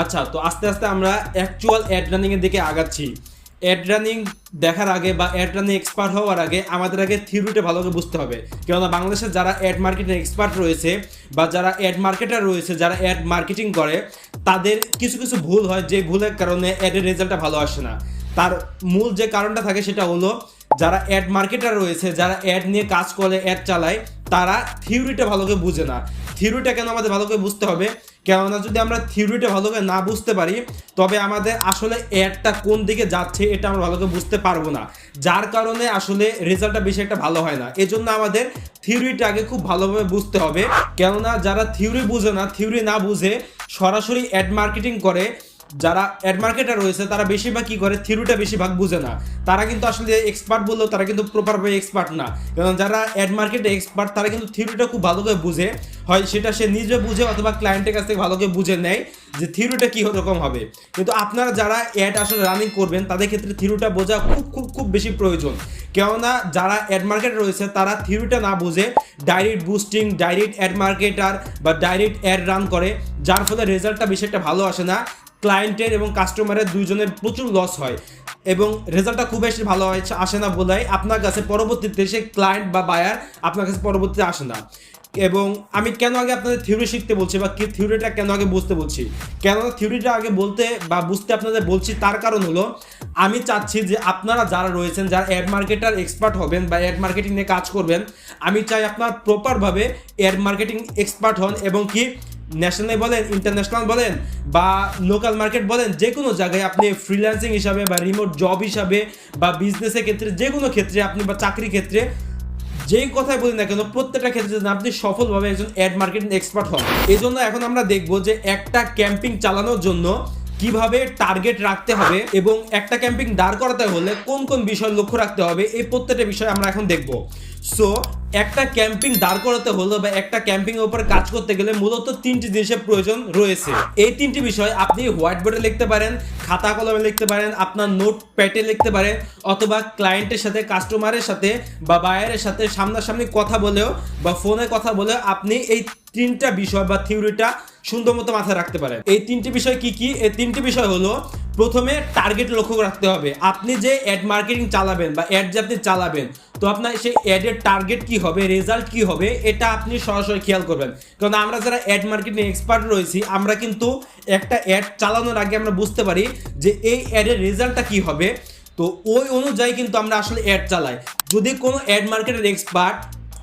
আচ্ছা তো আস্তে আস্তে আমরা অ্যাকচুয়াল অ্যাড রানিং এর দিকে আগাচ্ছি। অ্যাড রানিং দেখার আগে বা অ্যাড রানিং এক্সপার্ট হওয়ার আগে আমাদের আগে থিওরিটা ভালো করে বুঝতে হবে। কেননা বাংলাদেশে যারা অ্যাড মার্কেটিং এক্সপার্ট রয়েছে বা যারা অ্যাড মার্কেটার রয়েছে, যারা অ্যাড মার্কেটিং করে, তাদের কিছু কিছু ভুল হয়, যে ভুলের কারণে অ্যাডের রেজাল্টটা ভালো আসে না। তার মূল যে কারণটা থাকে সেটা হলো, যারা অ্যাড মার্কেটার রয়েছে, যারা অ্যাড নিয়ে কাজ করে অ্যাড চালায়, তারা থিওরিটা ভালো করে বুঝে না। থিওরিটা কেন আমাদের ভালো করে বুঝতে হবে? কেননা যদি আমরা থিওরিটা ভালোভাবে না বুঝতে পারি, তবে আমাদের আসলে অ্যাডটা কোন দিকে যাচ্ছে এটা আমরা ভালোভাবে বুঝতে পারব না। যার কারণে আসলে রেজাল্টটা বেশি একটা ভালো হয় না। এজন্য আমাদের থিওরিটা আগে খুব ভালোভাবে বুঝতে হবে। কেননা যারা থিওরি বুঝে না থিওরি না বুঝে সরাসরি অ্যাড মার্কেটিং করে যারা অ্যাড মার্কেটার রয়েছে, তারা বেশিরভাগ কি করে? থিওরিটা বেশিরভাগ বুঝে না। তারা কিন্তু আসলে এক্সপার্ট বললেও তারা কিন্তু প্রপারভাবে এক্সপার্ট না। কারণ যারা অ্যাড মার্কেটে এক্সপার্ট তারা কিন্তু থিওরিটা খুব ভালো করে বুঝে। হয় সেটা সে নিজে বুঝে অথবা ক্লায়েন্টের কাছ থেকে ভালো করে বুঝে নেয় যে থিওরিটা কী রকম হবে। কিন্তু আপনারা যারা অ্যাড আসলে রানিং করবেন, তাদের ক্ষেত্রে থিওরিটা বোঝা খুব খুব খুব বেশি প্রয়োজন। কেননা যারা অ্যাড মার্কেট রয়েছে, তারা থিওরিটা না বুঝে direct boosting direct ad marketer বা ডাইরেক্ট অ্যাড রান করে। যার ফলে রেজাল্টটা বেশি একটা ভালো আসে না। ক্লায়েন্টের এবং কাস্টমারের দুইজনের প্রচুর লস হয় এবং রেজাল্টটা খুব বেশি ভালো হয় আসে না বলাই আপনার কাছে পরবর্তীতে সে ক্লায়েন্ট বা বায়ার আপনার কাছে পরবর্তীতে আসে না। এবং আমি কেন আগে আপনাদের থিওরি শিখতে বলছি বা কি থিওরিটা কেন আগে বুঝতে বলছি? কেন থিওরিটা আগে বলতে বা বুঝতে আপনাদের বলছি তার কারণ হলো, আমি চাচ্ছি যে আপনারা যারা রয়েছেন, যারা অ্যাড মার্কেটার এক্সপার্ট হবেন বা অ্যাড মার্কেটিং নিয়ে কাজ করবেন, আমি চাই আপনার প্রপারভাবে অ্যাড মার্কেটিং এক্সপার্ট হন এবং কি ন্যাশনাল বলেন ইন্টারন্যাশনাল বলেন, বা লোকাল মার্কেট বলেন, যে কোনো জায়গায় আপনি ফ্রিল্যান্সিং হিসাবে বা রিমোট জব হিসাবে বা বিজনেসের ক্ষেত্রে, যে কোনো ক্ষেত্রে আপনি বা চাকরি ক্ষেত্রে যেই কথাই বলি না কেন, প্রত্যেকটা ক্ষেত্রে যেন আপনি সফলভাবে একজন অ্যাড মার্কেটিং এক্সপার্ট হন। এই জন্য এখন আমরা দেখব যে একটা ক্যাম্পিং চালানোর জন্য কীভাবে টার্গেট রাখতে হবে এবং একটা ক্যাম্পিং দাঁড় করাতে হলে কোন কোন বিষয় লক্ষ্য রাখতে হবে, এই প্রত্যেকটা বিষয় আমরা এখন দেখব। সো একটা ক্যাম্পিং দাঁড় করাতে হলে বা একটা ক্যাম্পিং এর উপর কাজ করতে গেলে মূলত তিনটি জিনিসের প্রয়োজন রয়েছে। এই তিনটি বিষয় আপনি হোয়াইট বোর্ডে লিখতে পারেন, খাতা কলমে লিখতে পারেন, আপনার নোট প্যাডে লিখতে পারেন, অথবা ক্লায়েন্টের সাথে, কাস্টমারের সাথে বা বায়ারের সাথে সামনাসামনি কথা বলেও বা ফোনে কথা বলেও আপনি এই তিনটা বিষয় বা থিওরিটা সুন্দর মতো মাথায় রাখতে পারেন। এই তিনটি বিষয় কি কি? এই তিনটি বিষয় হলো প্রথমে টার্গেট লক্ষ্য রাখতে হবে। আপনি যে অ্যাড মার্কেটিং চালাবেন বা অ্যাড যে আপনি চালাবেন, তো আপনার সেই অ্যাডের টার্গেট কি হবে রেজাল্ট কি হবে, এটা আপনি সরাসরি খেয়াল করবেন। কারণ আমরা যারা অ্যাড মার্কেটিং এক্সপার্ট রয়েছি, আমরা কিন্তু একটা অ্যাড চালানোর আগে আমরা বুঝতে পারি যে এই অ্যাডের রেজাল্টটা কি হবে। তো ওই অনুযায়ী কিন্তু আমরা আসলে অ্যাড চালাই। যদি কোনো অ্যাড মার্কেটের এক্সপার্ট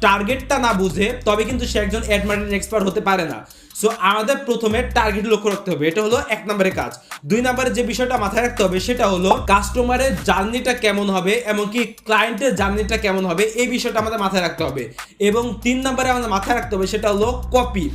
টার্গেটটা না বুঝে, তবে কিন্তু সে একজন অ্যাড মার্কেটিং এক্সপার্ট হতে পারে না। সো আমাদের প্রথমে টার্গেট লক্ষ্য রাখতে হবে। এটা হলো এক নম্বরের কাজ। দুই নম্বরে যে বিষয়টা মাথায় রাখতে হবে, সেটা হলো কাস্টমারের জার্নিটা কেমন হবে, এমনকি ক্লায়েন্টের জার্নিটা কেমন হবে, এই বিষয়টা আমাদের মাথায় রাখতে হবে। এবং তিন নম্বরে আমাদের মাথায় রাখতে হবে, সেটা হলো কপি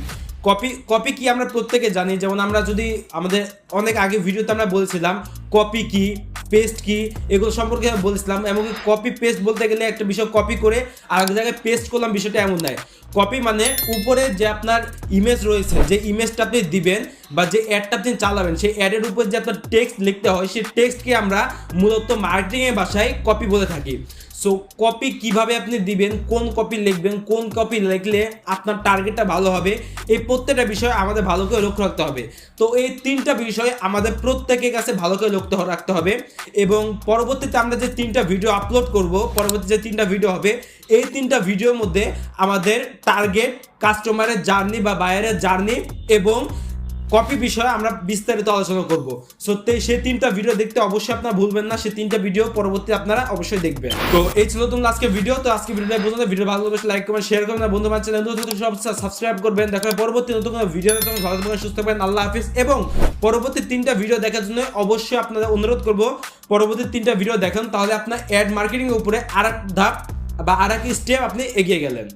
কপি কপি কি আমরা প্রত্যেকে জানি? যেমন আমরা যদি আমাদের অনেক আগে ভিডিওতে আমরা বলছিলাম কপি কি? পেস্ট কি, এগুলো সম্পর্কে বলেছিলাম, এমনকি কপি পেস্ট বলতে গেলে একটা বিষয় কপি করে আর এক জায়গায় পেস্ট করলাম, বিষয়টা এমন নয়। কপি মানে উপরে যে আপনার ইমেজ রয়েছে, যে ইমেজটা আপনি দিবেন বা যে অ্যাডটা আপনি চালাবেন, সেই অ্যাডের উপর যে আপনার টেক্সট লিখতে হয়, সেই টেক্সটকে আমরা মূলত মার্কেটিংয়ের ভাষায় কপি বলে থাকি। সো কপি কীভাবে আপনি দিবেন, কোন কপি লিখবেন, কোন কপি লিখলে আপনার টার্গেটটা ভালো হবে, এই প্রত্যেকটা বিষয় আমাদের ভালো করে লক্ষ্য রাখতে হবে। তো, এই তিনটা বিষয় আমাদের প্রত্যেকের কাছে ভালো করে লক্ষ্য রাখতে হবে এবং পরবর্তীতে আমরা যে তিনটা ভিডিও আপলোড করব পরবর্তী যে তিনটা ভিডিও হবে, এই তিনটা ভিডিওর মধ্যে আমাদের টার্গেট কাস্টমারের জার্নি বা বায়ারের জার্নি এবং কপি বিষয়ে আমরা বিস্তারিত আলোচনা করব। সত্যি সেই তিনটা ভিডিও দেখতে অবশ্যই আপনারা ভুলবেন না সেই তিনটা ভিডিও পরবর্তী আপনারা অবশ্যই দেখবেন। তো এই ছিল তোমরা আজকে ভিডিও তো আজকে ভিডিওটা বলতে ভিডিও ভালো লাগলে লাইক করবেন শেয়ার করবেন। বন্ধু বান্ধব চ্যানেল নতুন সব সাবস্ক্রাইব করবেন। দেখা পরবর্তী নতুন কোনো ভিডিও তোমার ভালো থাকবেন, সুস্থ থাকবেন। আল্লাহ হাফিজ। এবং পরবর্তী তিনটা ভিডিও দেখার জন্য অবশ্যই আপনাদের অনুরোধ করব, পরবর্তী তিনটা ভিডিও দেখেন, তাহলে আপনার অ্যাড মার্কেটিং এর উপরে আর ধাপ বা আর এক স্টেপ আপনি এগিয়ে গেলেন।